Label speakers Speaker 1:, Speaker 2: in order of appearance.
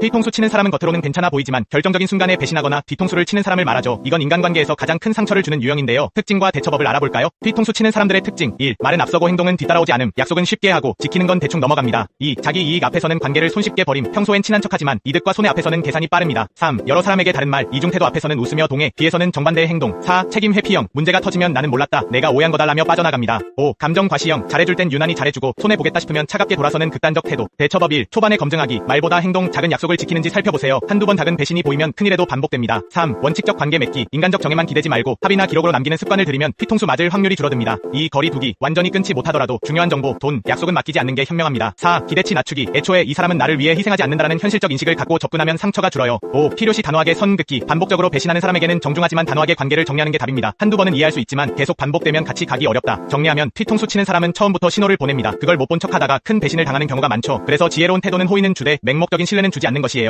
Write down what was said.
Speaker 1: 뒤통수 치는 사람은 겉으로는 괜찮아 보이지만 결정적인 순간에 배신하거나 뒤통수를 치는 사람을 말하죠. 이건 인간관계에서 가장 큰 상처를 주는 유형인데요. 특징과 대처법을 알아볼까요? 뒤통수 치는 사람들의 특징 1. 말은 앞서고 행동은 뒤따라오지 않음. 약속은 쉽게 하고 지키는 건 대충 넘어갑니다. 2. 자기 이익 앞에서는 관계를 손쉽게 버림. 평소엔 친한 척하지만 이득과 손해 앞에서는 계산이 빠릅니다. 3. 여러 사람에게 다른 말, 이중 태도 앞에서는 웃으며 동해, 뒤에서는 정반대의 행동. 4. 책임 회피형. 문제가 터지면 나는 몰랐다. 내가 오해한 거다라며 빠져나갑니다. 5. 감정 과시형. 잘해줄 땐 유난히 잘해주고 손해 보겠다 싶으면 차갑게 돌아서는 극단적 태도. 대처법 1. 초반에 검증하기. 말보다 행동, 작은 약속 을 지키는지 살펴보세요. 한두 번 작은 배신이 보이면 큰일에도 반복됩니다. 3. 원칙적 관계 맺기. 인간적 정에만 기대지 말고 합의나 기록으로 남기는 습관을 들이면 뒤통수 맞을 확률이 줄어듭니다. 2. 거리 두기. 완전히 끊지 못하더라도 중요한 정보, 돈, 약속은 맡기지 않는 게 현명합니다. 4. 기대치 낮추기. 애초에 이 사람은 나를 위해 희생하지 않는다라는 현실적 인식을 갖고 접근하면 상처가 줄어요. 5. 필요시 단호하게 선 긋기. 반복적으로 배신하는 사람에게는 정중하지만 단호하게 관계를 정리하는 게 답입니다. 한두 번은 이해할 수 있지만 계속 반복되면 같이 가기 어렵다. 정리하면 뒤통수 치는 사람은 처음부터 신호를 보냅니다. 그걸 못 본 척하다가 큰 배신을 당하는 경우가 많죠. 그래서 지혜로운 태도는 호의는 주되 맹목적인 신뢰는 주지 않는 것이에요.